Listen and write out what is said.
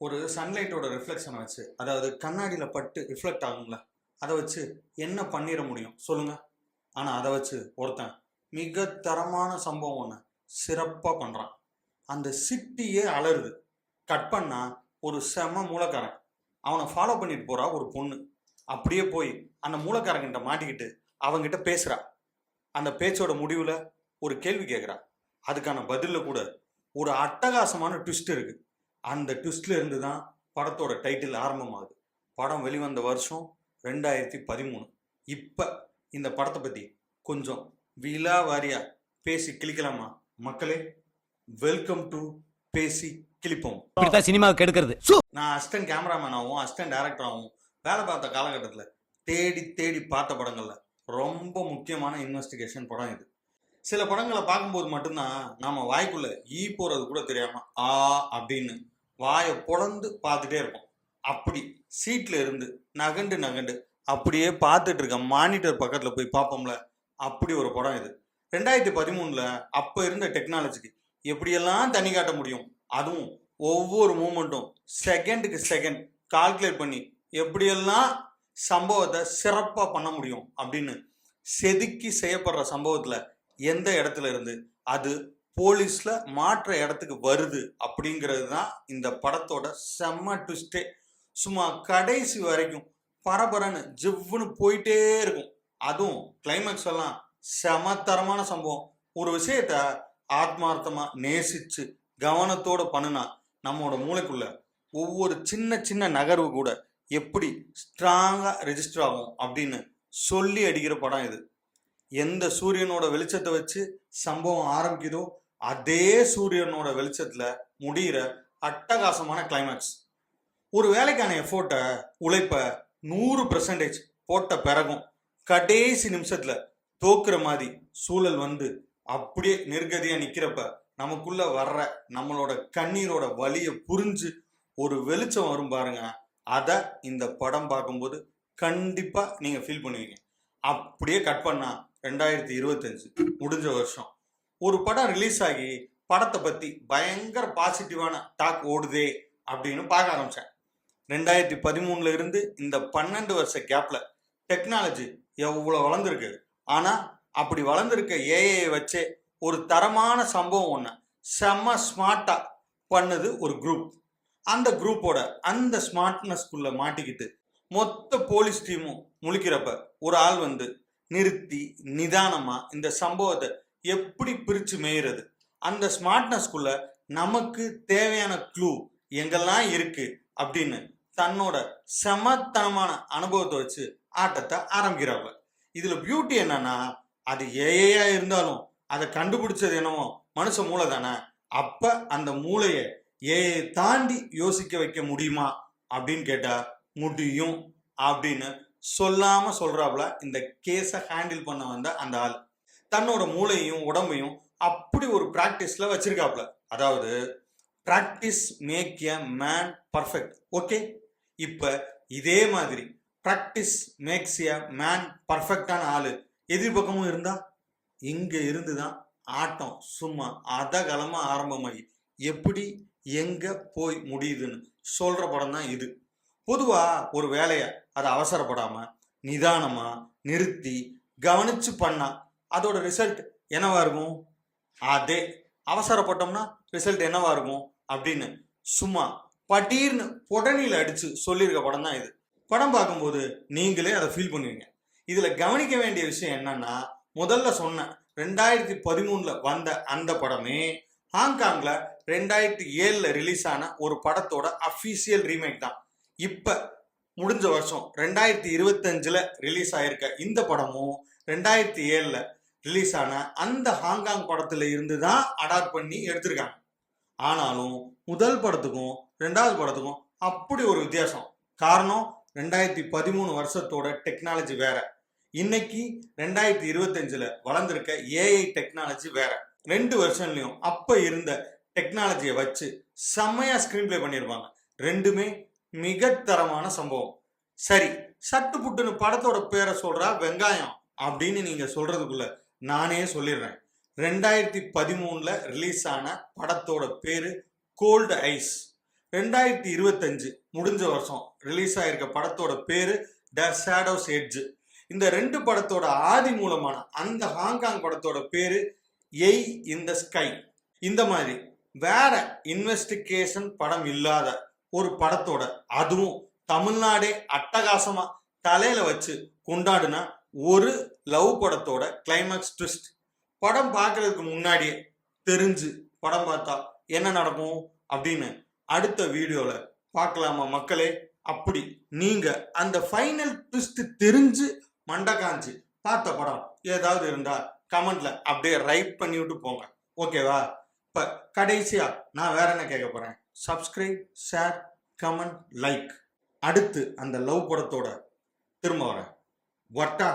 ஒரு சன்லைட்டோட ரிஃப்ளெக்ஷனை வச்சு அதாவது கண்ணாடியில் பட்டு ரிஃப்ளெக்ட் ஆகுங்களா அதை வச்சு என்ன பண்ணிட முடியும்? சொல்லுங்க. ஆனால் அதை வச்சு ஒருத்தன் மிக தரமான சம்பவம் ஒன்று சிறப்பாக பண்ணுறான் அந்த சிட்டியே அலறுது. கட் பண்ணால் ஒரு செம மூலக்காரன் அவனை ஃபாலோ பண்ணிட்டு போகிறா ஒரு பொண்ணு. அப்படியே போய் அந்த மூலக்காரங்கிட்ட மாட்டிக்கிட்டு அவங்கிட்ட பேசுகிறா அந்த பேச்சோட முடிவில் ஒரு கேள்வி கேட்குறா அதுக்கான பதிலில் கூட ஒரு அட்டகாசமான ட்விஸ்ட் இருக்குது அந்த ட்விஸ்ட்ல இருந்து தான் படத்தோட டைட்டில் ஆரம்பமாகுது. படம் வெளிவந்த வருஷம் ரெண்டாயிரத்தி பதிமூணு. இப்போ இந்த படத்தை பற்றி கொஞ்சம் விலாவாரியா பேசி கிளிக்கலாமா மக்களே வெல்கம் டு பேசி கிளிப்போம் இப்படித்தான் சினிமாவை கெடுக்கிறது. நான் அசிஸ்டன்ட் கேமராமேனாகவும் அசிஸ்டன்ட் டேரக்டராகவும் வேலை பார்த்த காலகட்டத்தில் தேடி தேடி பார்த்த படங்கள்ல ரொம்ப முக்கியமான இன்வெஸ்டிகேஷன் படம் இது. சில படங்களை பார்க்கும்போது மட்டும்தான் நாம வாய்க்குள்ள ஈ போறது கூட தெரியாம ஆ அப்படின்னு வாயை புலந்து பார்த்துட்டே இருப்போம். அப்படி சீட்டில் இருந்து நகண்டு நகண்டு அப்படியே பார்த்துட்டு இருக்க மானிட்டர் பக்கத்தில் போய் பார்ப்போம்ல அப்படி ஒரு படம் இது. ரெண்டாயிரத்தி பதிமூணில் அப்போ இருந்த டெக்னாலஜிக்கு எப்படியெல்லாம் தண்ணி காட்ட முடியும்? அதுவும் ஒவ்வொரு மூமெண்ட்டும் செகண்டுக்கு செகண்ட் கால்குலேட் பண்ணி எப்படியெல்லாம் சம்பவத்தை சிறப்பாக பண்ண முடியும் அப்படின்னு செதுக்கி செய்யப்படுற சம்பவத்தில் எந்த இடத்துல இருந்து அது போலீஸில் மாற்ற இடத்துக்கு வருது அப்படிங்கிறது தான் இந்த படத்தோட செம்ம ட்விஸ்டே சும்மா கடைசி வரைக்கும் பரபரன்னு ஜிவ்வுன்னு போயிட்டே இருக்கும். அதுவும் கிளைமேக்ஸ் எல்லாம் செமத்தரமான சம்பவம். ஒரு விஷயத்த ஆத்மார்த்தமா நேசிச்சு கவனத்தோட பண்ணுனா நம்மளோட மூளைக்குள்ள ஒவ்வொரு சின்ன சின்ன நகர்வு கூட எப்படி ஸ்ட்ராங்காக ரெஜிஸ்டர் ஆகும் அப்படின்னு சொல்லி அடிக்கிற படம் இது. எந்த சூரியனோட வெளிச்சத்தை வச்சு சம்பவம் ஆரம்பிக்குதோ அதே சூரியனோட வெளிச்சத்துல முடிகிற அட்டகாசமான கிளைமேக்ஸ் ஒரு வேலைக்கான எஃபோர்ட்டை உழைப்ப நூறு பெர்சன்டேஜ் போட்ட பிறகும் கடைசி நிமிஷத்துல தோக்குற மாதிரி சூழல் வந்து அப்படியே நிர்கதியா நிக்கிறப்ப நமக்குள்ள வர்ற நம்மளோட கண்ணீரோட வலியை புரிஞ்சு ஒரு வெளிச்சம் வரும் பாருங்க. அதை இந்த படம் பார்க்கும்போது கண்டிப்பா நீங்க ஃபீல் பண்ணுவீங்க. அப்படியே கட் பண்ணா ரெண்டாயிரத்தி இருபத்தஞ்சு முடிஞ்ச வருஷம். ஒரு படம் ரிலீஸ் ஆகி படத்தை பற்றி பயங்கர பாசிட்டிவான டாக் ஓடுதே அப்படின்னு பார்க்க ஆரம்பித்தேன் ரெண்டாயிரத்தி பதிமூணுல இருந்து இந்த பன்னெண்டு வருஷ கேப்பில் டெக்னாலஜி எவ்வளோ வளர்ந்துருக்கு. ஆனால் அப்படி வளர்ந்துருக்க ஏஐ வச்சே ஒரு தரமான சம்பவம் ஒன்று செம்ம ஸ்மார்ட்டாக பண்ணது ஒரு குரூப் அந்த குரூப்போட அந்த ஸ்மார்ட்னஸ்குள்ளே மாட்டிக்கிட்டு மொத்த போலீஸ் டீமும் முழிக்கிறப்ப ஒரு ஆள் வந்து நிறுத்தி நிதானமாக இந்த சம்பவத்தை எப்படி பிரித்து மேயிறது? அந்த ஸ்மார்ட்னஸ்குள்ள நமக்கு தேவையான க்ளூ எங்கெல்லாம் இருக்கு அப்படின்னு தன்னோட செமத்தனமான அனுபவத்தை வச்சு ஆட்டத்தை ஆரம்பிக்கிறாங்க. இதுல பியூட்டி என்னன்னா அது ஏஐயா இருந்தாலும் அதை கண்டுபிடிச்சது என்னமோ மனுஷ மூளை தானே. அப்ப அந்த மூளையை ஏஐ தாண்டி யோசிக்க வைக்க முடியுமா அப்படின்னு கேட்டா முடியும் அப்படின்னு சொல்லாம சொல்றாப்புல இந்த கேஸை ஹேண்டில் பண்ண வந்த அந்த ஆள். தன்னோட மூளையும் உடம்பையும் அப்படி ஒரு ப்ராக்டிஸ்ல வச்சிருக்காப்ல. அதாவது practice make a man perfect okay இப்ப இதே மாதிரி ப்ராக்டிஸ் மேக்ஸ் எ மேன் பர்ஃபெக்டான ஆளு எதிர்பக்கமும் இருந்தா? இங்க இருந்து தான் ஆட்டம். சும்மா அதகலமா ஆரம்பமாகி எப்படி எங்க போய் முடியுதுன்னு சொல்ற படம் தான் இது. பொதுவா ஒரு வேலையை அதை அவசரப்படாம நிதானமா நிறுத்தி கவனிச்சு பண்ணா அதோட ரிசல்ட் என்னவா இருக்கும்? அதே. அவசரப்பட்டோம்னா ரிசல்ட் என்னவா இருக்கும்? அப்படின்னு சும்மா பட்டீர்னு புடனில அடிச்சு சொல்லியிருக்க படம் தான் இது. படம் பார்க்கும்போது நீங்களே அதை ஃபீல் பண்ணுவீங்க. இதில் கவனிக்க வேண்டிய விஷயம் என்னன்னா முதல்ல சொன்ன ரெண்டாயிரத்தி பதிமூணில் வந்த அந்த படமே ஹாங்காங்கில் ரெண்டாயிரத்தி ஏழில் ரிலீஸ் ஆன ஒரு படத்தோட அஃபீஷியல் ரீமேக் தான். இப்போ முடிஞ்ச வருஷம் ரெண்டாயிரத்தி இருபத்தஞ்சில் ரிலீஸ் ஆயிருக்க இந்த படமும் ரெண்டாயிரத்தி ஏழில் ரிலீஸ் ஆன அந்த ஹாங்காங் படத்துல இருந்து தான் அடாப்ட் பண்ணி எடுத்திருக்காங்க. ஆனாலும் முதல் படத்துக்கும் ரெண்டாவது படத்துக்கும் அப்படி ஒரு வித்தியாசம். காரணம் ரெண்டாயிரத்தி பதிமூணு வருஷத்தோட டெக்னாலஜி வேற. இன்னைக்கு ரெண்டாயிரத்தி இருபத்தஞ்சுல வளர்ந்துருக்க ஏஐ டெக்னாலஜி வேற. ரெண்டு வருஷம்லையும் அப்ப இருந்த டெக்னாலஜியை வச்சு செம்மையா ஸ்கிரீன் பிளே பண்ணியிருப்பாங்க ரெண்டுமே மிகத்தரமான சம்பவம். சரி சட்டு புட்டுன்னு படத்தோட பேரை சொல்றா வெங்காயம் அப்படின்னு நீங்க சொல்றதுக்குள்ள நானே சொல்லிடுறேன். ரெண்டாயிரத்தி பதிமூணில் ரிலீஸ் ஆன படத்தோட பேர் கோல்டு ஐஸ் ரெண்டாயிரத்தி இருபத்தஞ்சு முடிஞ்ச வருஷம் ரிலீஸ் ஆயிருக்க படத்தோட பேர் த ஷேடோஸ் எட்ஜ் இந்த ரெண்டு படத்தோட ஆதி மூலமான அந்த ஹாங்காங் படத்தோட பேர் எய் இன் த ஸ்கை இந்த மாதிரி வேற இன்வெஸ்டிகேஷன் படம் இல்லாத ஒரு படத்தோட அதுவும் தமிழ்நாடே அட்டகாசமா தலையில வச்சு கொண்டாடுனா ஒரு லவ் படத்தோட கிளைமேக்ஸ் ட்விஸ்ட் படம் பார்க்கறதுக்கு முன்னாடியே தெரிஞ்சு படம் பார்த்தா என்ன நடக்கும் அப்படின்னு அடுத்த வீடியோவில் பார்க்கலாமா மக்களே? அப்படி நீங்கள் அந்த ஃபைனல் ட்விஸ்ட் தெரிஞ்சு மண்டை காஞ்சி பார்த்த படம் ஏதாவது இருந்தால் கமெண்ட்ல அப்படியே ரைட் பண்ணி விட்டு போங்க. ஓகேவா இப்போ கடைசியா நான் வேற என்ன கேட்க போகிறேன் சப்ஸ்கிரைப் ஷேர் கமெண்ட் லைக் அடுத்து அந்த லவ் படத்தோட திரும்ப வரேன். வட்டா